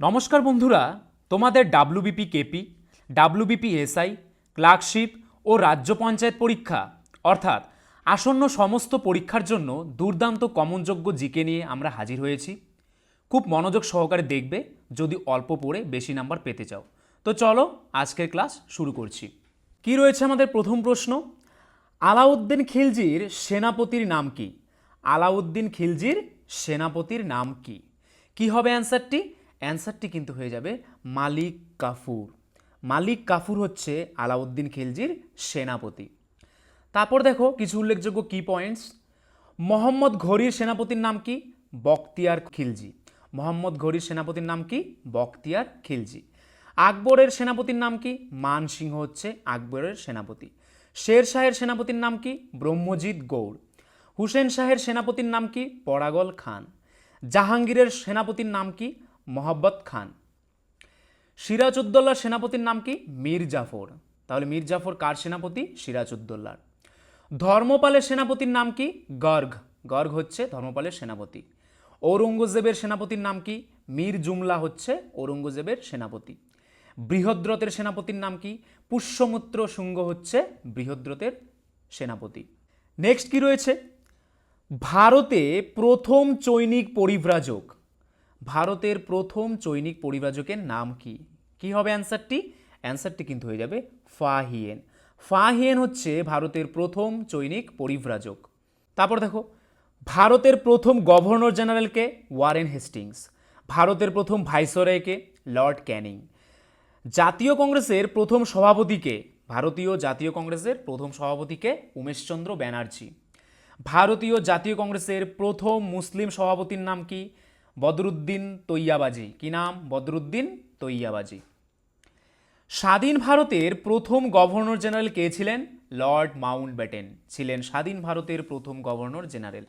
নমস্কার বন্ধুরা, তোমাদের WBP KP WBP SI clerkship ও রাজ্য পঞ্চায়েত পরীক্ষা। অর্থাৎ আসন্ন সমস্ত পরীক্ষার জন্য দুর্দান্ত কমনযোগ্য জিকে নিয়ে আমরা হাজির হয়েছি। খুব মনোযোগ সহকারে দেখবে, যদি অল্প পড়ে বেশি নাম্বার পেতে চাও। তো চলো, আজকের ক্লাস শুরু করছি। কি রয়েছে আমাদের প্রথম প্রশ্ন? আলাউদ্দিন খিলজির সেনাপতির নাম কি? আলাউদ্দিন খিলজির সেনাপতির নাম কি? কি হবে অ্যান্সারটি অ্যান্সারটি কিন্তু হয়ে যাবে মালিক কাফুর। মালিক কাফুর হচ্ছে আলাউদ্দিন খিলজির সেনাপতি। তারপর দেখো কিছু উল্লেখযোগ্য কি পয়েন্টস মোহাম্মদ ঘড়ির সেনাপতির নাম কি? বখতিয়ার খিলজি। মোহাম্মদ ঘড়ির সেনাপতির নাম কি? বখতিয়ার খিলজি। আকবরের সেনাপতির নাম কি? মানসিংহ হচ্ছে আকবরের সেনাপতি। শের শাহের সেনাপতির নাম কি? ব্রহ্মজিৎ গৌড়। হুসেন শাহের সেনাপতির নাম কি? পরাগল খান। জাহাঙ্গীরের সেনাপতির নাম কি? মোহাব্বত খান। সিরাজউদ্দৌলার সেনাপতির নাম কি? মীর জাফর। তাহলে মীর জাফর কার সেনাপতি? সিরাজউদ্দৌলার। ধর্মপালের সেনাপতির নাম কি? গর্গ। গর্গ হচ্ছে ধর্মপালের সেনাপতি। ঔরঙ্গজেবের সেনাপতির নাম কি? মীর জুমলা হচ্ছে ঔরঙ্গজেবের সেনাপতি। বৃহদ্রতের সেনাপতির নাম কি? পুষ্যমূত্র শুঙ্গ হচ্ছে বৃহদ্রথের সেনাপতি। নেক্সট কি রয়েছে? ভারতে প্রথম চৈনিক পরিব্রাজক। ভারতের প্রথম চৈনিক পরিব্রাজকের নাম কি? কি হবে অ্যান্সারটি? অ্যান্সারটি কিন্তু হয়ে যাবে ফাহিয়েন। ফাহিয়েন হচ্ছে ভারতের প্রথম চৈনিক পরিব্রাজক। তারপর দেখো, ভারতের প্রথম গভর্নর জেনারেলকে ওয়ারেন হেস্টিংস। ভারতের প্রথম ভাইসরয়কে লর্ড ক্যানিং। জাতীয় কংগ্রেসের প্রথম সভাপতিকে ভারতীয় জাতীয় কংগ্রেসের প্রথম সভাপতিকে উমেশচন্দ্র ব্যানার্জি। ভারতীয় জাতীয় কংগ্রেসের প্রথম মুসলিম সভাপতির নাম কি? বদরুদ্দিন তৈয়াবাজি। কি নাম? বদরুদ্দিন তৈয়াবাজি। স্বাধীন ভারতের প্রথম গভর্নর জেনারেল কে ছিলেন? লর্ড মাউন্ট ব্যাটেন ছিলেন স্বাধীন ভারতের প্রথম গভর্নর জেনারেল।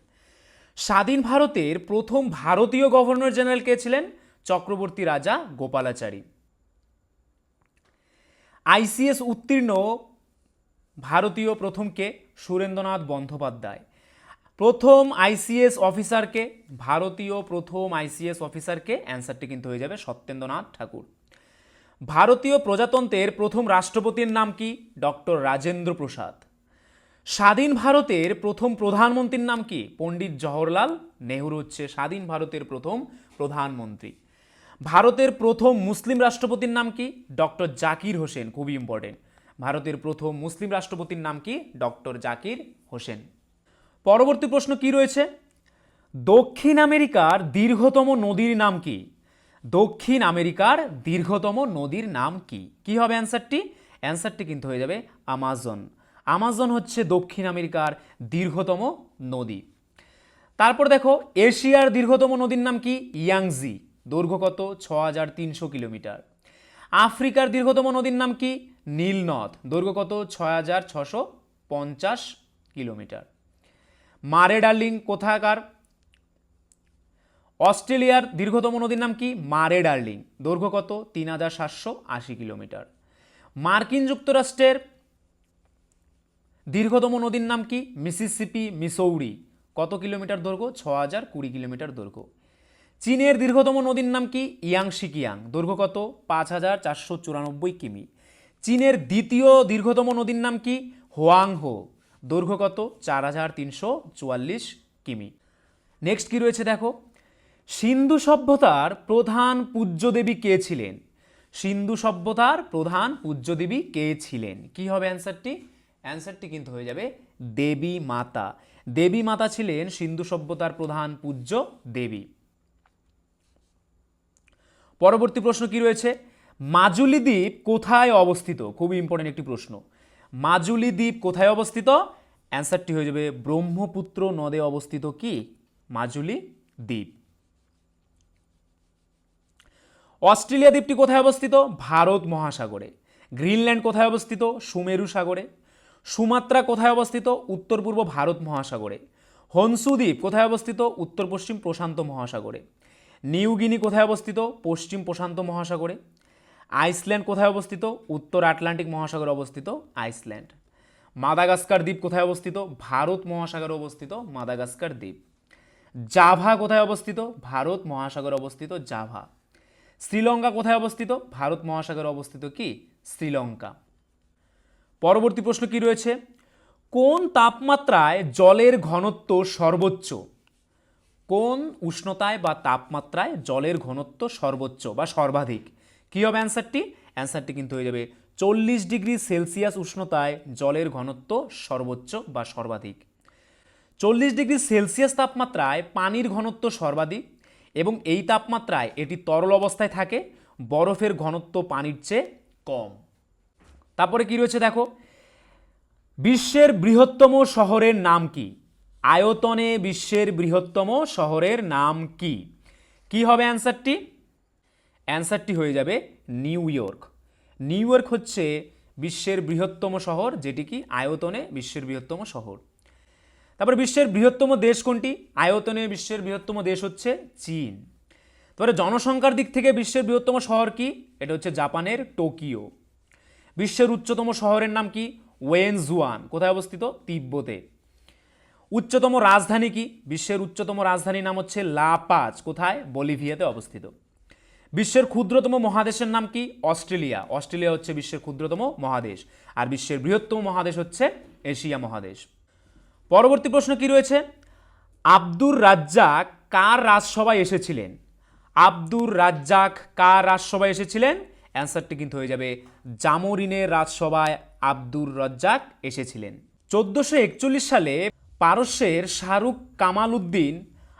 স্বাধীন ভারতের প্রথম ভারতীয় গভর্নর জেনারেল কে ছিলেন? চক্রবর্তী রাজা গোপালাচারী। আইসিএস উত্তীর্ণ ভারতীয় প্রথমকে সুরেন্দ্রনাথ বন্দ্যোপাধ্যায়। প্রথম আইসিএস অফিসারকে, ভারতীয় প্রথম আইসিএস অফিসারকে অ্যান্সারটি কিন্তু হয়ে যাবে সত্যেন্দ্রনাথ ঠাকুর। ভারতীয় প্রজাতন্ত্রের প্রথম রাষ্ট্রপতির নাম কি? ডক্টর রাজেন্দ্র প্রসাদ। স্বাধীন ভারতের প্রথম প্রধানমন্ত্রীর নাম কি? পণ্ডিত জওহরলাল নেহরু হচ্ছে স্বাধীন ভারতের প্রথম প্রধানমন্ত্রী। ভারতের প্রথম মুসলিম রাষ্ট্রপতির নাম কি? ডক্টর জাকির হোসেন, খুবই ইম্পর্টেন্ট ভারতের প্রথম মুসলিম রাষ্ট্রপতির নাম কি? ডক্টর জাকির হোসেন। পরবর্তী প্রশ্ন কি রয়েছে? দক্ষিণ আমেরিকার দীর্ঘতম নদীর নাম কি? দক্ষিণ আমেরিকার দীর্ঘতম নদীর নাম কি? কি হবে অ্যান্সারটি? অ্যান্সারটি কিন্তু হয়ে যাবে আমাজন। আমাজন হচ্ছে দক্ষিণ আমেরিকার দীর্ঘতম নদী। তারপর দেখো, এশিয়ার দীর্ঘতম নদীর নাম কি? ইয়াংজি। দৈর্ঘ্য কত? ছ হাজার তিনশো কিলোমিটার। আফ্রিকার দীর্ঘতম নদীর নাম কি? নীলনদ। দৈর্ঘ্য কত? ছয় হাজার ছশো পঞ্চাশ কিলোমিটার। মারে ডার্লিং কোথাকার? অস্ট্রেলিয়ার দীর্ঘতম নদীর নাম কি? মারে ডার্লিং। দৈর্ঘ্য কত? তিন হাজার সাতশো আশি কিলোমিটার। মার্কিন যুক্তরাষ্ট্রের দীর্ঘতম নদীর নাম কি? Mississippi, Missouri. কত কিলোমিটার দৈর্ঘ্য? ছ হাজার কুড়ি কিলোমিটার দৈর্ঘ্য। চীনের দীর্ঘতম নদীর নাম কি? ইয়াংশিকিয়াং দৈর্ঘ্য কত? পাঁচ হাজার চারশো চুরানব্বই কিমি। চীনের দ্বিতীয় দীর্ঘতম নদীর নাম কি? হোয়াংহো। দৈর্ঘ্য কত? চার হাজার তিনশো চুয়াল্লিশ কিমি। নেক্সট কি রয়েছে দেখো? সিন্ধু সভ্যতার প্রধান পূজ্যদেবী কে ছিলেন? সিন্ধু সভ্যতার প্রধান পূজ্যদেবী কে ছিলেন? কি হবে অ্যান্সারটি অ্যান্সারটি কিন্তু হয়ে যাবে দেবী মাতা। দেবী মাতা ছিলেন সিন্ধু সভ্যতার প্রধান পূজ্য দেবী। পরবর্তী প্রশ্ন কি রয়েছে? মাজুলি দ্বীপ কোথায় অবস্থিত? খুবই ইম্পর্টেন্ট একটি প্রশ্ন। মাজুলি দ্বীপ কোথায় অবস্থিত? অ্যান্সারটি হয়ে যাবে ব্রহ্মপুত্র নদে অবস্থিত কি? মাজুলি দ্বীপ। অস্ট্রেলিয়া দ্বীপটি কোথায় অবস্থিত? ভারত মহাসাগরে। গ্রিনল্যান্ড কোথায় অবস্থিত? সুমেরু সাগরে। সুমাত্রা কোথায় অবস্থিত? উত্তর পূর্ব ভারত মহাসাগরে। হনসু দ্বীপ কোথায় অবস্থিত? উত্তর পশ্চিম প্রশান্ত মহাসাগরে। নিউগিনি কোথায় অবস্থিত? পশ্চিম প্রশান্ত মহাসাগরে। আইসল্যান্ড কোথায় অবস্থিত? উত্তর আটলান্টিক মহাসাগরে অবস্থিত আইসল্যান্ড। মাদাগাস্কার দ্বীপ কোথায় অবস্থিত? ভারত মহাসাগরে অবস্থিত মাদাগাস্কার দ্বীপ। জাভা কোথায় অবস্থিত? ভারত মহাসাগরে অবস্থিত জাভা। শ্রীলঙ্কা কোথায় অবস্থিত? ভারত মহাসাগরে অবস্থিত কি? শ্রীলঙ্কা। পরবর্তী প্রশ্ন কি রয়েছে? কোন তাপমাত্রায় জলের ঘনত্ব সর্বোচ্চ? কোন উষ্ণতায় বা তাপমাত্রায় জলের ঘনত্ব সর্বোচ্চ বা সর্বাধিক? কী হবে অ্যান্সারটি? অ্যান্সারটি কিন্তু হয়ে যাবে চল্লিশ ডিগ্রি সেলসিয়াস উষ্ণতায় জলের ঘনত্ব সর্বোচ্চ বা সর্বাধিক। চল্লিশ ডিগ্রি সেলসিয়াস তাপমাত্রায় পানির ঘনত্ব সর্বাধিক এবং এই তাপমাত্রায় এটি তরল অবস্থায় থাকে, বরফের ঘনত্ব পানির চেয়ে কম। তারপরে কি রয়েছে দেখো? বিশ্বের বৃহত্তম শহরের নাম কি? আয়তনে বিশ্বের বৃহত্তম শহরের নাম কি? কি হবে অ্যান্সারটি? অ্যান্সারটি হয়ে যাবে নিউ ইয়র্ক। নিউ ইয়র্ক হচ্ছে বিশ্বের বৃহত্তম শহর, যেটি কি? আয়তনে বিশ্বের বৃহত্তম শহর। তারপরে বিশ্বের বৃহত্তম দেশ কোনটি? আয়তনে বিশ্বের বৃহত্তম দেশ হচ্ছে চীন। তারপরে জনসংখ্যার দিক থেকে বিশ্বের বৃহত্তম শহর কি? এটা হচ্ছে জাপানের টোকিও। বিশ্বের উচ্চতম শহরের নাম কি? ওয়েনজুয়ান। কোথায় অবস্থিত? তিব্বতে। উচ্চতম রাজধানী কি? বিশ্বের উচ্চতম রাজধানীর নাম হচ্ছে লা পাজ কোথায়? বলিভিয়াতে অবস্থিত। বিশ্বের ক্ষুদ্রতম মহাদেশের নাম কি? অস্ট্রেলিয়া। অস্ট্রেলিয়া হচ্ছে বিশ্বের ক্ষুদ্রতম মহাদেশ। আর বিশ্বের বৃহত্তম মহাদেশ হচ্ছে এশিয়া মহাদেশ। পরবর্তী প্রশ্ন কি রয়েছে? আব্দুর রাজ্জাক কার রাজসভায় এসেছিলেন? আব্দুর রাজ্জাক কার রাজসভায় এসেছিলেন? অ্যান্সারটি কিন্তু হয়ে যাবে জামরিনের রাজসভায় আব্দুর রাজ্জাক এসেছিলেন। চোদ্দোশো একচল্লিশ সালে পারস্যের শাহরুখ কামাল উদ্দিন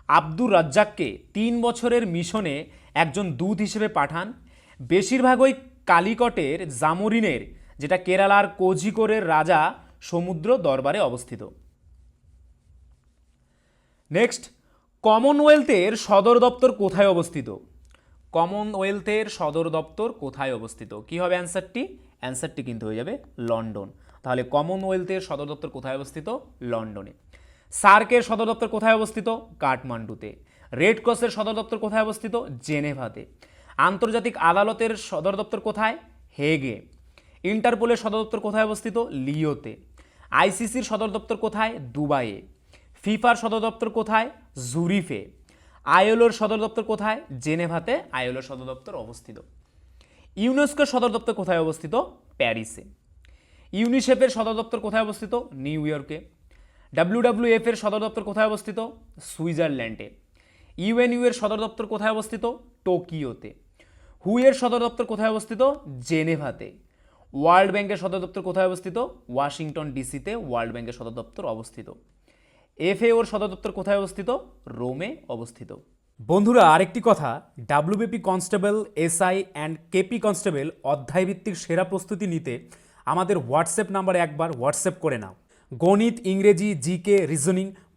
আব্দুর রাজ্জাককে তিন বছরের মিশনে একজন দূত হিসেবে পাঠান। বেশিরভাগই কালিকটের জামরিনের, যেটা কেরালার কোঝিকোড়ের রাজা সমুদ্র দরবারে অবস্থিত। নেক্সট, কমনওয়েলথের সদর দপ্তর কোথায় অবস্থিত? কমনওয়েলথের সদর দপ্তর কোথায় অবস্থিত? কি হবে অ্যান্সারটি? অ্যান্সারটি কিন্তু হয়ে যাবে লন্ডন। তাহলে কমনওয়েলথের সদর দপ্তর কোথায় অবস্থিত? লন্ডনে। সার্কের সদর দপ্তর কোথায় অবস্থিত? কাঠমান্ডুতে। রেড ক্রসের সদর দপ্তর কোথায় অবস্থিত জেনেভাতে আন্তর্জাতিক আদালতের সদর দপ্তর কোথায় হেগে ইন্টারপোলের সদর দপ্তর কোথায় অবস্থিত লিওতে আইসিসির সদর দপ্তর কোথায় দুবাইয়ে ফিফার সদর দপ্তর কোথায় জুরিফে আইএলওর সদর দপ্তর কোথায় জেনেভাতে আইএলওর সদর দপ্তর অবস্থিত ইউনেস্কোর সদর দপ্তর কোথায় অবস্থিত প্যারিসে ইউনিসেফের সদর দপ্তর কোথায় অবস্থিত নিউ ইয়র্কে ডাব্লিউডাব্লিউএফ এর সদর দপ্তর কোথায় অবস্থিত সুইজারল্যান্ডে ইউএনইউ এর সদর দপ্তর কোথায় অবস্থিত? টোকিওতে। হু এর সদর দপ্তর কোথায় অবস্থিত? জেনেভাতে। ওয়ার্ল্ড ব্যাংকের সদর দপ্তর কোথায় অবস্থিত? ওয়াশিংটন ডিসিতে ওয়ার্ল্ড ব্যাংকের সদর দপ্তর অবস্থিত। এফএওর সদর দপ্তর কোথায় অবস্থিত? রোমে অবস্থিত। বন্ধুরা, আরেকটি কথা। WBP constable, SI and KP constable অধ্যায়ভিত্তিক সেরা প্রস্তুতি নিতে আমাদের হোয়াটসঅ্যাপ নাম্বারে একবার হোয়াটসঅ্যাপ করে নাও। গণিত, ইংরেজি, জিকে, রিজনিং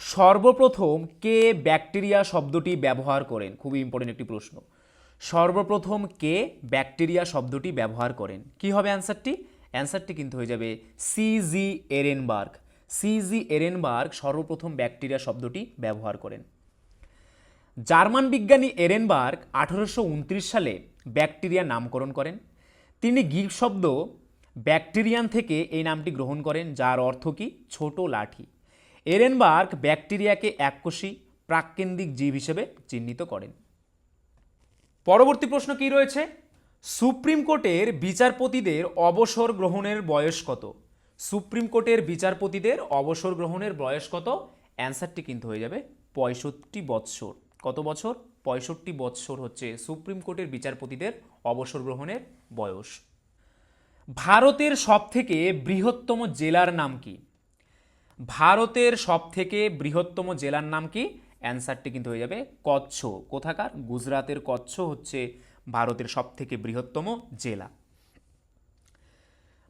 সর্বপ্রথম কে ব্যাকটেরিয়া শব্দটি ব্যবহার করেন? খুবই ইম্পর্টেন্ট একটি প্রশ্ন। সর্বপ্রথম কে ব্যাকটেরিয়া শব্দটি ব্যবহার করেন? কি হবে অ্যান্সারটি? অ্যান্সারটি কিন্তু হয়ে যাবে সিজি এরেনবার্গ সিজি এরেনবার্গ সর্বপ্রথম ব্যাকটেরিয়া শব্দটি ব্যবহার করেন। জার্মান বিজ্ঞানী এরেনবার্গ আঠারোশো উনত্রিশ সালে ব্যাকটেরিয়া নামকরণ করেন। তিনি গ্রিক শব্দ ব্যাকটেরিয়ান থেকে এই নামটি গ্রহণ করেন, যার অর্থ কি? ছোট লাঠি। এরেনবার্গ ব্যাকটেরিয়াকে এককোষী প্রাককেন্দ্রিক জীব হিসেবে চিহ্নিত করেন। পরবর্তী প্রশ্ন কি রয়েছে? সুপ্রিম কোর্টের বিচারপতিদের অবসর গ্রহণের বয়স কত? সুপ্রিম কোর্টের বিচারপতিদের অবসর গ্রহণের বয়স কত? অ্যান্সারটি কিন্তু হয়ে যাবে পঁয়ষট্টি বৎসর। কত বছর? পঁয়ষট্টি বৎসর হচ্ছে সুপ্রিম কোর্টের বিচারপতিদের অবসর গ্রহণের বয়স। ভারতের সবথেকে বৃহত্তম জেলার নাম কি? ভারতের সবথেকে বৃহত্তম জেলার নাম কি? অ্যান্সারটি কিন্তু হয়ে যাবে কচ্ছ। কোথাকার? গুজরাতের কচ্ছ হচ্ছে ভারতের সবথেকে বৃহত্তম জেলা।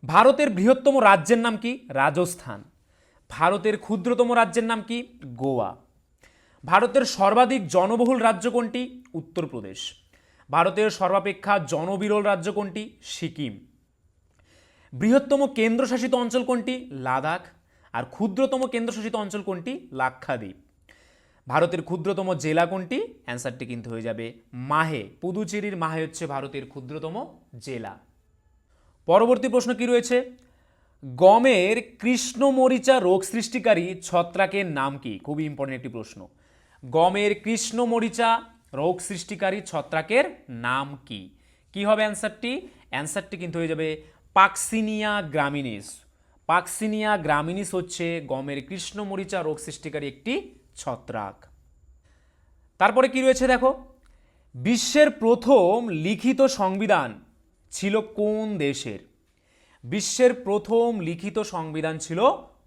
ভারতের বৃহত্তম রাজ্যের নাম কি? রাজস্থান। ভারতের ক্ষুদ্রতম রাজ্যের নাম কি? গোয়া। ভারতের সর্বাধিক জনবহুল রাজ্য কোনটি? উত্তরপ্রদেশ। ভারতের সর্বাপেক্ষা জনবিরল রাজ্য কোনটি? সিকিম। বৃহত্তম কেন্দ্রশাসিত অঞ্চল কোনটি? লাদাখ। আর ক্ষুদ্রতম কেন্দ্রশাসিত অঞ্চল কোনটি? লাক্ষাদ্বীপ। ভারতের ক্ষুদ্রতম জেলা কোনটি? অ্যান্সারটি কিন্তু হয়ে যাবে মাহে। পুদুচেরির মাহে হচ্ছে ভারতের ক্ষুদ্রতম জেলা। পরবর্তী প্রশ্ন কি রয়েছে? গমের কৃষ্ণমরিচা রোগ সৃষ্টিকারী ছত্রাকের নাম কি? খুবই ইম্পর্টেন্ট একটি প্রশ্ন। গমের কৃষ্ণমরিচা রোগ সৃষ্টিকারী ছত্রাকের নাম কি? কি হবে অ্যান্সারটি? অ্যান্সারটি কিন্তু হয়ে যাবে পাক্সিনিয়া গ্রামিনিস। পাক্সিনিয়া গ্রামিনিস হচ্ছে গমের কৃষ্ণমরিচা রোগ সৃষ্টিকারী একটি ছত্রাক। তারপরে কি রয়েছে দেখো? বিশ্বের প্রথম লিখিত সংবিধান ছিল কোন দেশের? বিশ্বের প্রথম লিখিত সংবিধান ছিল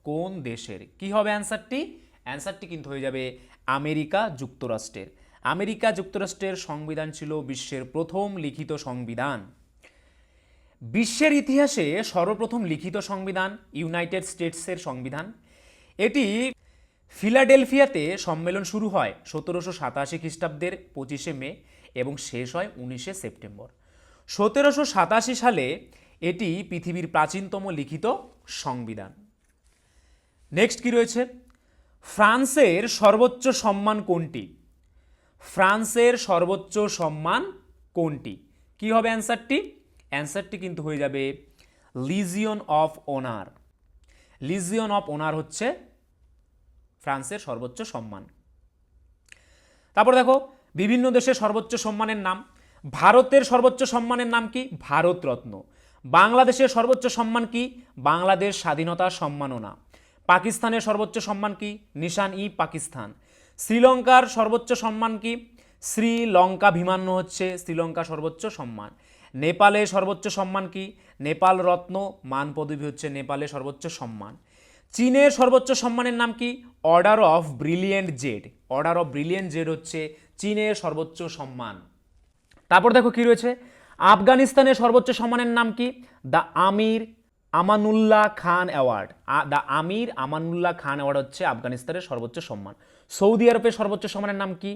কোন দেশের? কি হবে অ্যান্সারটি? অ্যান্সারটি কিন্তু হয়ে যাবে আমেরিকা যুক্তরাষ্ট্রের। আমেরিকা যুক্তরাষ্ট্রের সংবিধান ছিল বিশ্বের প্রথম লিখিত সংবিধান। বিশ্বের ইতিহাসে সর্বপ্রথম লিখিত সংবিধান, ইউনাইটেড স্টেটসের সংবিধান। এটি ফিলাডেলফিয়াতে সম্মেলন শুরু হয় সতেরোশো সাতাশি খ্রিস্টাব্দের পঁচিশে মে এবং শেষ হয় উনিশে সেপ্টেম্বর। সতেরোশো সাতাশি সালে এটি পৃথিবীর প্রাচীনতম লিখিত সংবিধান। নেক্সট কি রয়েছে? ফ্রান্সের সর্বোচ্চ সম্মান কোনটি? ফ্রান্সের সর্বোচ্চ সম্মান কোনটি? কি হবে অ্যান্সারটি? অ্যান্সারটি কিন্তু হয়ে যাবে Legion of Honour. Legion of Honour হচ্ছে ফ্রান্সের সর্বোচ্চ সম্মান। তারপর দেখো, বিভিন্ন দেশের সর্বোচ্চ সম্মানের নাম। ভারতের সর্বোচ্চ সম্মানের নাম কি? ভারতরত্ন। বাংলাদেশের সর্বোচ্চ সম্মান কি? বাংলাদেশ স্বাধীনতা সম্মাননা। পাকিস্তানের সর্বোচ্চ সম্মান কি? নিশান ই পাকিস্তান। শ্রীলঙ্কার সর্বোচ্চ সম্মান কি? শ্রীলঙ্কা বিমান্য হচ্ছে শ্রীলঙ্কা সর্বোচ্চ সম্মান। নেপালের সর্বোচ্চ সম্মান কি? নেপাল রত্ন, মান পদবী হচ্ছে নেপালের সর্বোচ্চ সম্মান। চীনের সর্বোচ্চ সম্মানের নাম কি? Order of Brilliant Jade Order of Brilliant Jade হচ্ছে চীনের সর্বোচ্চ সম্মান। তারপর দেখো কি রয়েছে? আফগানিস্তানের সর্বোচ্চ সম্মানের নাম কি? The Amir Amanullah Khan award the Amir Amanullah Khan award হচ্ছে আফগানিস্তানের সর্বোচ্চ সম্মান। সৌদি আরবের সর্বোচ্চ সম্মানের নাম কি?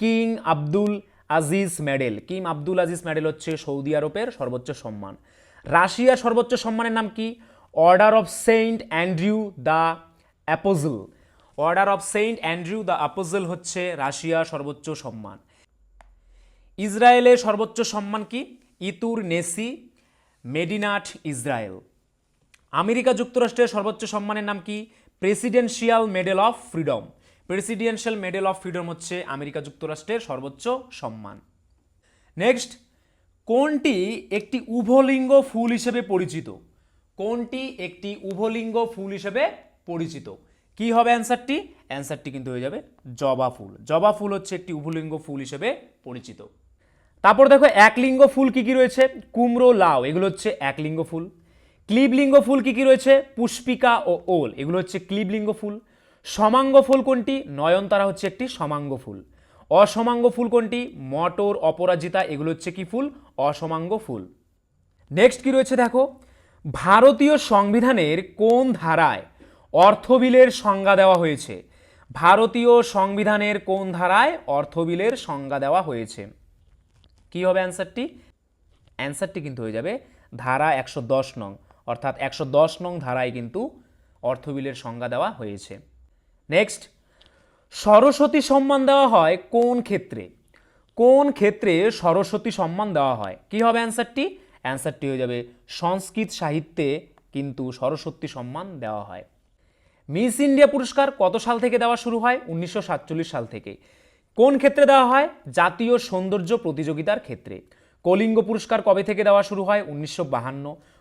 King Abdul Aziz medal. King Abdul Aziz medal হচ্ছে সৌদি আরবের সর্বোচ্চ সম্মান। রাশিয়া সর্বোচ্চ সম্মানের নাম কি? Order of Saint Andrew the Apostle Order of Saint Andrew the Apostle হচ্ছে রাশিয়ার সর্বোচ্চ সম্মান। ইসরায়েলের সর্বোচ্চ সম্মান কি? ইতুর নেসি মেডিনাট ইসরায়েল। আমেরিকা যুক্তরাষ্ট্রের সর্বোচ্চ সম্মানের নাম কি? Presidential Medal of Freedom Presidential Medal of Freedom হচ্ছে আমেরিকা যুক্তরাষ্ট্রের সর্বোচ্চ সম্মান। নেক্সট কোনটি একটি উভলিঙ্গ ফুল হিসেবে পরিচিত? কোনটি একটি উভলিঙ্গ ফুল হিসেবে পরিচিত? কি হবে অ্যান্সারটি? অ্যান্সারটি কিন্তু হয়ে যাবে জবা ফুল। জবা ফুল হচ্ছে একটি উভলিঙ্গ ফুল হিসেবে পরিচিত। তারপর দেখো, একলিঙ্গ ফুল কি কি রয়েছে? কুমড়ো, লাউ, এগুলো হচ্ছে একলিঙ্গ ফুল। ক্লিবলিঙ্গ ফুল কি কি রয়েছে? পুষ্পিকা ও ওল, এগুলো হচ্ছে ক্লিবলিঙ্গ ফুল। সমাঙ্গ ফুল কোনটি? নয়নতারা হচ্ছে একটি সমাঙ্গ ফুল। অসমাঙ্গ ফুল কোনটি? মটর, অপরাজিতা, এগুলো হচ্ছে কি ফুল? অসমাঙ্গ ফুল। নেক্সট কি রয়েছে দেখো? ভারতীয় সংবিধানের কোন ধারায় অর্থবিলের সংজ্ঞা দেওয়া হয়েছে? ভারতীয় সংবিধানের কোন ধারায় অর্থবিলের সংজ্ঞা দেওয়া হয়েছে? কি হবে অ্যান্সারটি অ্যান্সারটি কিন্তু হয়ে যাবে ধারা একশো দশ নং। অর্থাৎ একশো দশ নং ধারায় কিন্তু অর্থবিলের সংজ্ঞা দেওয়া হয়েছে। নেক্সট সরস্বতী সম্মান দেওয়া হয় কোন ক্ষেত্রে? কোন ক্ষেত্রে সরস্বতী সম্মান দেওয়া হয়? কি হবে অ্যান্সারটি অ্যান্সারটি হয়ে যাবে সংস্কৃত সাহিত্যে কিন্তু সরস্বতী সম্মান দেওয়া হয়। মিস ইন্ডিয়া পুরস্কার কত সাল থেকে দেওয়া শুরু হয়? উনিশশো সাতচল্লিশ সাল থেকে। কোন ক্ষেত্রে দেওয়া হয়? জাতীয় সৌন্দর্য প্রতিযোগিতার ক্ষেত্রে। কলিঙ্গ পুরস্কার কবে থেকে দেওয়া শুরু হয়? উনিশশো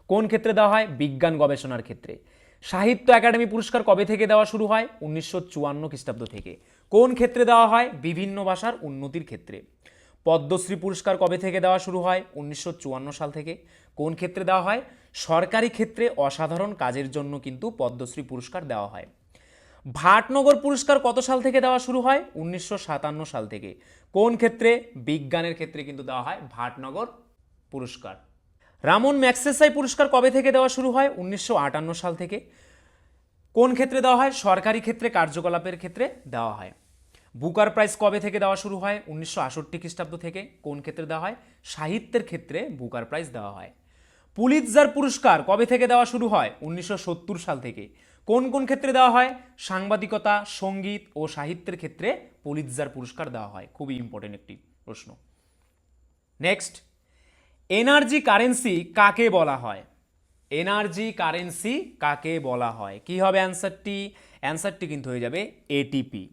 কোন ক্ষেত্রে দেওয়া হয়? বিজ্ঞান গবেষণার ক্ষেত্রে। সাহিত্য একাডেমি পুরস্কার কবে থেকে দেওয়া শুরু হয়? উনিশশো চুয়ান্ন খ্রিস্টাব্দ থেকে। কোন ক্ষেত্রে দেওয়া হয়? বিভিন্ন ভাষার উন্নতির ক্ষেত্রে। পদ্মশ্রী পুরস্কার কবে থেকে দেওয়া শুরু হয়? উনিশশো চুয়ান্ন সাল থেকে। কোন ক্ষেত্রে দেওয়া হয়? সরকারি ক্ষেত্রে অসাধারণ কাজের জন্য কিন্তু পদ্মশ্রী পুরস্কার দেওয়া হয়। ভাটনগর পুরস্কার কত সাল থেকে দেওয়া শুরু হয়? উনিশশো সাতান্ন সাল থেকে। কোন ক্ষেত্রে? বিজ্ঞানের ক্ষেত্রে কিন্তু দেওয়া হয় ভাটনগর পুরস্কার। রামন ম্যাক্সেসাই পুরস্কার কবে থেকে দেওয়া শুরু হয়? উনিশশো আটান্ন সাল থেকে। কোন ক্ষেত্রে দেওয়া হয়? সরকারি ক্ষেত্রে, কার্যকলাপের ক্ষেত্রে দেওয়া হয়। বুকার প্রাইজ কবে থেকে দেওয়া শুরু হয়? উনিশশো আষট্টি খ্রিস্টাব্দ থেকে। কোন ক্ষেত্রে দেওয়া হয়? সাহিত্যের ক্ষেত্রে বুকার প্রাইজ দেওয়া হয়। পুলিৎজার পুরস্কার কবে থেকে দেওয়া শুরু হয়? উনিশশো সত্তর সাল থেকে। কোন কোন ক্ষেত্রে দেওয়া হয়? সাংবাদিকতা, সংগীত ও সাহিত্যের ক্ষেত্রে পুলিৎজার পুরস্কার দেওয়া হয়। খুবই ইম্পর্টেন্ট একটি প্রশ্ন। নেক্সট এনার্জি কারেন্সি কাকে বলা হয়? এনার্জি কারেন্সি কাকে বলা হয়? কি হবে অ্যান্সারটি অ্যান্সারটি কিন্তু হয়ে যাবে এটিপি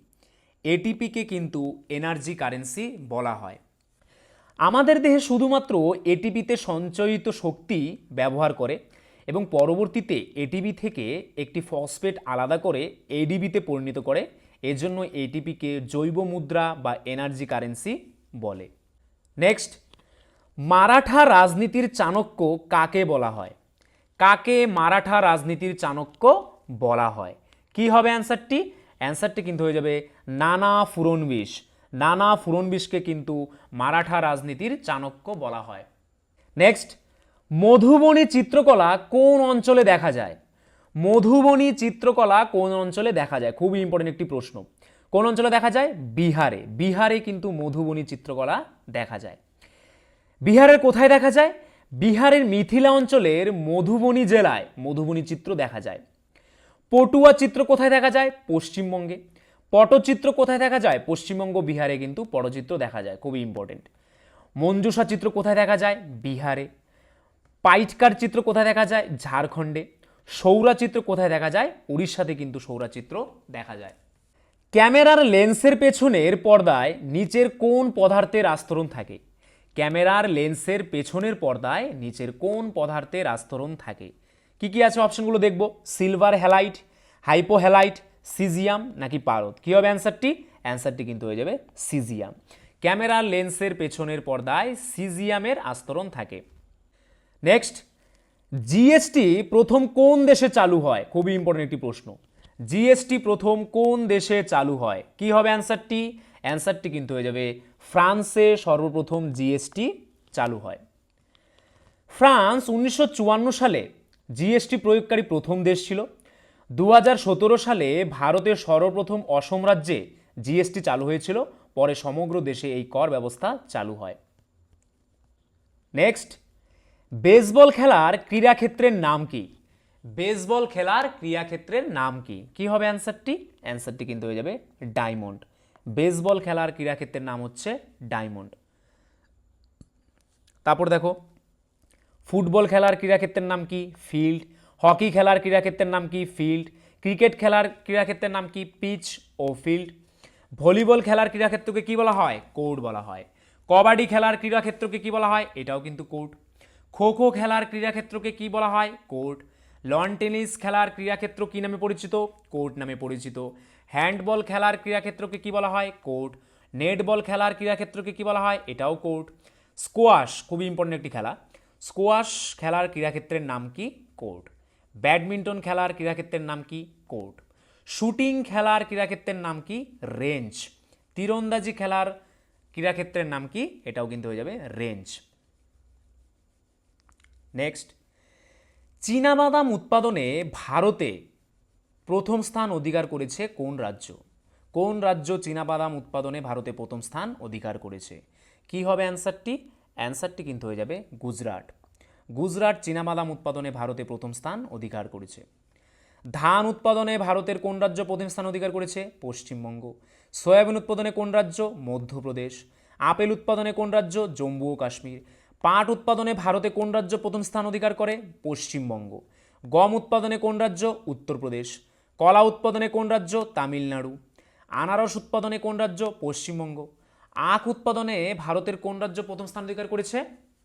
এটিপিকে কিন্তু এনার্জি কারেন্সি বলা হয়। আমাদের দেহে শুধুমাত্র এটিপিতে সঞ্চয়িত শক্তি ব্যবহার করে এবং পরবর্তীতে এটিপি থেকে একটি ফসফেট আলাদা করে এডিবিতে পরিণত করে, এজন্য এটিপিকে জৈব মুদ্রা বা এনার্জি কারেন্সি বলে। নেক্সট মারাঠা রাজনীতির চাণক্য কাকে বলা হয়? কাকে মারাঠা রাজনীতির চাণক্য বলা হয়? কি হবে অ্যান্সারটি? অ্যান্সারটি কিন্তু হয়ে যাবে নানা ফুরনবিশ। নানা ফুরনবিশকে কিন্তু মারাঠা রাজনীতির চাণক্য বলা হয়। নেক্সট মধুবনী চিত্রকলা কোন অঞ্চলে দেখা যায়? মধুবনী চিত্রকলা কোন অঞ্চলে দেখা যায়? খুবই ইম্পর্টেন্ট একটি প্রশ্ন। কোন অঞ্চলে দেখা যায়? বিহারে। বিহারে কিন্তু মধুবনী চিত্রকলা দেখা যায়। বিহারের কোথায় দেখা যায়? বিহারের মিথিলা অঞ্চলের মধুবনী জেলায়। মধুবনী চিত্র দেখা যায়। পটুয়া চিত্র কোথায় দেখা যায়? পশ্চিমবঙ্গে। পটচিত্র কোথায় দেখা যায়? পশ্চিমবঙ্গ বিহারে কিন্তু পটচিত্র দেখা যায়। খুবই ইম্পর্টেন্ট মঞ্জুষা চিত্র কোথায় দেখা যায়? বিহারে। পাইটকার চিত্র কোথায় দেখা যায়? ঝাড়খণ্ডে। সৌরা চিত্র কোথায় দেখা যায়? উড়িষ্যাতে কিন্তু সৌরা চিত্র দেখা যায়। ক্যামেরার লেন্সের পেছনের পর্দায় নিচের কোন পদার্থের আস্তরণ থাকে? ক্যামেরার লেন্সের পেছনের পর্দায় নিচের কোন পদার্থের আস্তরণ থাকে? কি কি আছে অপশনগুলো দেখব? Silver halite hypo halite caesium নাকি পারদ? কী হবে অ্যান্সারটি? অ্যান্সারটি কিন্তু হয়ে যাবে সিজিয়াম। ক্যামেরার লেন্সের পেছনের পর্দায় সিজিয়ামের আস্তরণ থাকে। নেক্সট, জিএসটি প্রথম কোন দেশে চালু হয়? খুবই ইম্পর্টেন্ট একটি প্রশ্ন। জিএসটি প্রথম কোন দেশে চালু হয়? কি হবে অ্যান্সারটি? অ্যান্সারটি কিন্তু হয়ে যাবে ফ্রান্সে সর্বপ্রথম জিএসটি চালু হয়। ফ্রান্স উনিশশো চুয়ান্ন সালে জিএসটি প্রয়োগকারী প্রথম দেশ ছিল। দু হাজার সতেরো সালে ভারতের সর্বপ্রথম অসম রাজ্যে জিএসটি চালু হয়েছিল। পরে সমগ্র দেশে এই কর ব্যবস্থা চালু হয়। নেক্সট, বেসবল খেলার ক্রীড়াক্ষেত্রের নাম কি? বেসবল খেলার ক্রীড়াক্ষেত্রের নাম কি? কি হবে অ্যান্সারটি? অ্যান্সারটি কিন্তু হয়ে যাবে ডায়মন্ড। বেসবল খেলার ক্রীড়াক্ষেত্রের নাম হচ্ছে ডায়মন্ড। তারপর দেখো, ফুটবল খেলার ক্রীড়াক্ষেত্রের নাম কি? ফিল্ড। হকি খেলার ক্রীড়াক্ষেত্রের নাম কি? ফিল্ড। ক্রিকেট খেলার ক্রীড়াক্ষেত্রের নাম কি? পিচ ও ফিল্ড। ভলিবল খেলার ক্রীড়াক্ষেত্রকে কি বলা হয়? কোর্ট বলা হয়। কবাডি খেলার ক্রীড়াক্ষেত্রকে কি বলা হয়? এটাও কিন্তু কোর্ট। খো খো খেলার ক্রীড়াক্ষেত্রকে কি বলা হয়? কোর্ট। লন টেনিস খেলার ক্রীড়াক্ষেত্র কি নামে পরিচিত? কোর্ট নামে পরিচিত। হ্যান্ডবল খেলার ক্রীড়াক্ষেত্রকে কি বলা হয়? কোর্ট। নেটবল খেলার ক্রীড়াক্ষেত্রকে কি বলা হয়? এটাও কোর্ট। স্কোয়াশ খুবই ইম্পর্টেন্ট একটি খেলা। স্কোয়াশ খেলার ক্রীড়াক্ষেত্রের নাম কি? কোর্ট। ব্যাডমিন্টন খেলার ক্রীড়াক্ষেত্রের নাম কি? কোর্ট। শুটিং খেলার ক্রীড়াক্ষেত্রের নাম কি? রেঞ্জ। তীরন্দাজি খেলার ক্রীড়াক্ষেত্রের নাম কি? এটাও কিন্তু হয়ে যাবে রেঞ্জ। নেক্সট। চীনাবাদাম উৎপাদনে ভারতে প্রথম স্থান অধিকার করেছে কোন রাজ্য? কোন রাজ্য চীনাবাদাম উৎপাদনে ভারতে প্রথম স্থান অধিকার করেছে? কি হবে অ্যান্সারটি? অ্যান্সারটি কিন্তু হয়ে যাবে গুজরাট। গুজরাট চীনাবাদাম উৎপাদনে ভারতে প্রথম স্থান অধিকার করেছে। ধান উৎপাদনে ভারতের কোন রাজ্য প্রথম স্থান অধিকার করেছে? পশ্চিমবঙ্গ। সয়াবিন উৎপাদনে কোন রাজ্য? মধ্যপ্রদেশ। আপেল উৎপাদনে কোন রাজ্য? জম্মু ও কাশ্মীর। পাট উৎপাদনে ভারতে কোন রাজ্য প্রথম স্থান অধিকার করে? পশ্চিমবঙ্গ। গম উৎপাদনে কোন রাজ্য? উত্তরপ্রদেশ। কলা উৎপাদনে কোন রাজ্য? তামিলনাড়ু। আনারস উৎপাদনে কোন রাজ্য? পশ্চিমবঙ্গ। আখ উৎপাদনে ভারতের কোন রাজ্য প্রথম স্থান অধিকার করেছে?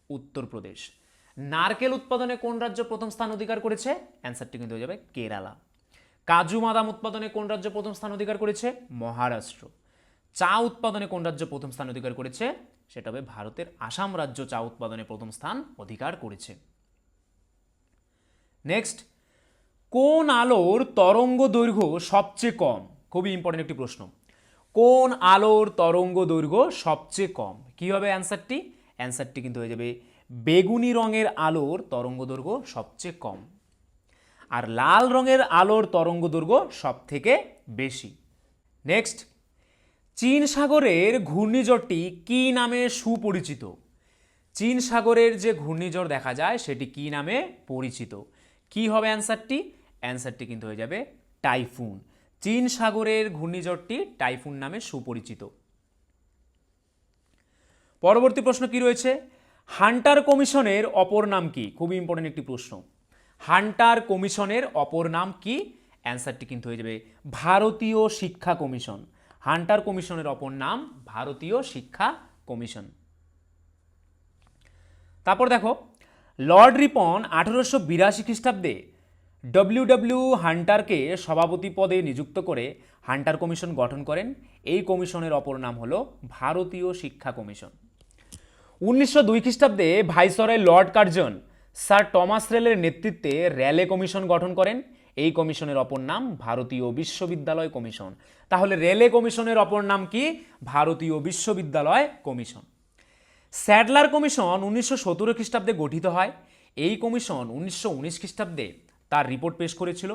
উত্তরপ্রদেশ। নারকেল উৎপাদনে কোন রাজ্য প্রথম স্থান অধিকার করেছে? অ্যান্সারটি কিন্তু হয়ে যাবে কেরালা। কাজু বাদাম উৎপাদনে কোন রাজ্য প্রথম স্থান অধিকার করেছে? মহারাষ্ট্র। চা উৎপাদনে কোন রাজ্য প্রথম স্থান অধিকার করেছে? সেটা হবে ভারতের আসাম রাজ্য চা উৎপাদনে প্রথম স্থান অধিকার করেছে। নেক্সট কোন আলোর তরঙ্গ দৈর্ঘ্য সবচেয়ে কম? খুবই ইম্পর্টেন্ট একটি প্রশ্ন। কোন আলোর তরঙ্গ দৈর্ঘ্য সবচেয়ে কম? কি হবে অ্যান্সারটি অ্যান্সারটি কিন্তু হয়ে যাবে বেগুনি রঙের আলোর তরঙ্গ দৈর্ঘ্য সবচেয়ে কম। আর লাল রঙের আলোর তরঙ্গ দৈর্ঘ্য সব থেকে বেশি। নেক্সট চীন সাগরের ঘূর্ণিঝড়টি কি নামে সুপরিচিত? চীন সাগরের যে ঘূর্ণিঝড় দেখা যায়, সেটি কি নামে পরিচিত? কি হবে অ্যান্সারটি? অ্যান্সারটি কিন্তু হয়ে যাবে টাইফুন। চীন সাগরের ঘূর্ণিঝড়টি টাইফুন নামে সুপরিচিত। পরবর্তী প্রশ্ন কি রয়েছে? হান্টার কমিশনের অপর নাম কি? খুবই ইম্পর্টেন্ট একটি প্রশ্ন। হান্টার কমিশনের অপর নাম কি? অ্যান্সারটি কিন্তু হয়ে যাবে ভারতীয় শিক্ষা কমিশন। হান্টার কমিশনের অপর নাম ভারতীয় শিক্ষা কমিশন। তারপর দেখো, লর্ড রিপন আঠেরোশো বিরাশি খ্রিস্টাব্দে ডব্লিউ ডব্লিউ হান্টারকে সভাপতি পদে নিযুক্ত করে হান্টার কমিশন গঠন করেন। এই কমিশনের অপর নাম হল ভারতীয় শিক্ষা কমিশন। উনিশশো দুই খ্রিস্টাব্দে viceroy Lord Curzon sir Thomas রেলের নেতৃত্বে র্যালে কমিশন গঠন করেন। এই কমিশনের অপর নাম ভারতীয় বিশ্ববিদ্যালয় কমিশন। তাহলে রেলে কমিশনের অপর নাম কি? ভারতীয় বিশ্ববিদ্যালয় কমিশন। স্যাডলার কমিশন উনিশশো সতেরো খ্রিস্টাব্দে গঠিত হয়। এই কমিশন উনিশশো উনিশ খ্রিস্টাব্দে তার রিপোর্ট পেশ করেছিল।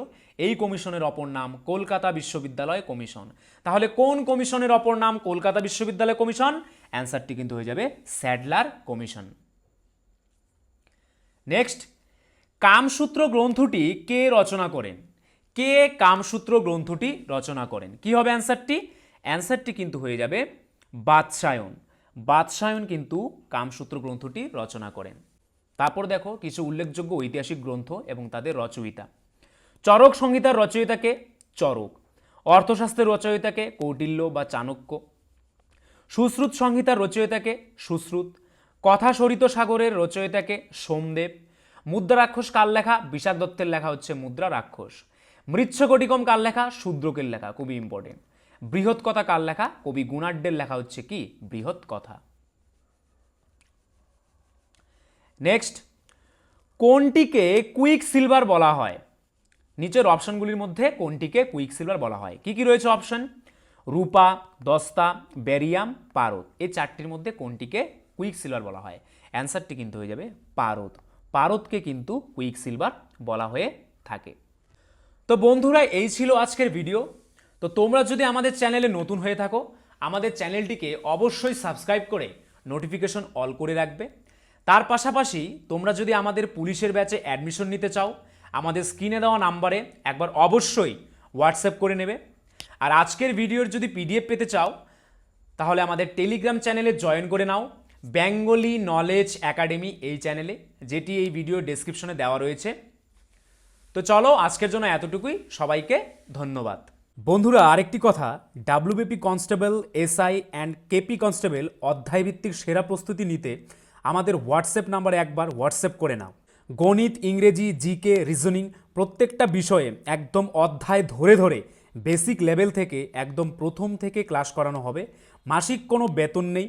এই কমিশনের অপর নাম কলকাতা বিশ্ববিদ্যালয় কমিশন। তাহলে কোন কমিশনের অপর নাম কলকাতা বিশ্ববিদ্যালয় কমিশন? অ্যান্সারটি কিন্তু হয়ে যাবে স্যাডলার কমিশন। নেক্সট কামসূত্র গ্রন্থটি কে রচনা করেন? কে কামসূত্র গ্রন্থটি রচনা করেন? কি হবে অ্যান্সারটি? অ্যান্সারটি কিন্তু হয়ে যাবে বাদশায়ন। বাদশায়ন কিন্তু কামসূত্র গ্রন্থটি রচনা করেন। তারপর দেখো কিছু উল্লেখযোগ্য ঐতিহাসিক গ্রন্থ এবং তাদের রচয়িতা। চরক সংহিতার রচয়িতাকে চরক। অর্থশাস্ত্রের রচয়িতাকে কৌটিল্য বা চাণক্য। সুশ্রুত সংহিতার রচয়িতাকে সুশ্রুত। কথা সরিত সাগরের রচয়িতাকে সোমদেব। মুদ্রা রাক্ষস কার লেখা? বিশাখ দত্তের লেখা হচ্ছে মুদ্রা রাক্ষস মৃচ্ছকটিকম কার লেখা? শূদ্রকের লেখা, খুবই ইম্পর্টেন্ট বৃহৎ কথা কার লেখা? কবি গুণাঢ্যের লেখা হচ্ছে কি? বৃহৎ কথা নেক্সট কোনটিকে কুইক সিলভার বলা হয়? নিচের অপশনগুলির মধ্যে কোনটিকে কুইক সিলভার বলা হয়? কি কি রয়েছে অপশন? রূপা, দস্তা, ব্যারিয়াম, পারদ। এই চারটির মধ্যে কোনটিকে কুইক সিলভার বলা হয়? অ্যান্সারটি কিন্তু হয়ে যাবে পারদ। পারদকে কিন্তু কুইক সিলভার বলা হয়ে থাকে। তো বন্ধুরা, এই ছিল আজকের ভিডিও। তো তোমরা যদি আমাদের চ্যানেলে নতুন হয়ে থাকো, আমাদের চ্যানেলটিকে অবশ্যই সাবস্ক্রাইব করে নোটিফিকেশন অল করে রাখবে। তার পাশাপাশি তোমরা যদি আমাদের পুলিশের ব্যাচে অ্যাডমিশন নিতে চাও, আমাদের স্ক্রিনে দেওয়া নাম্বারে একবার অবশ্যই হোয়াটসঅ্যাপ করে নেবে। আর আজকের ভিডিওর যদি পিডিএফ পেতে চাও, তাহলে আমাদের টেলিগ্রাম চ্যানেলে জয়েন করে নাও। বেঙ্গলি নলেজ একাডেমি এই চ্যানেলে, যেটি এই ভিডিও ডেসক্রিপশনে দেওয়া রয়েছে। তো চলো, আজকের জন্য এতটুকুই। সবাইকে ধন্যবাদ। বন্ধুরা, আরেকটি কথা। WBP constable SI and KP constable অধ্যায়ভিত্তিক সেরা প্রস্তুতি নিতে আমাদের হোয়াটসঅ্যাপ নাম্বারে একবার হোয়াটসঅ্যাপ করে নাও। গণিত, ইংরেজি জিকে রিজনিং প্রত্যেকটা বিষয়ে একদম অধ্যায় ধরে ধরে বেসিক লেভেল থেকে একদম প্রথম থেকে ক্লাস করানো হবে। মাসিক কোনো বেতন নেই।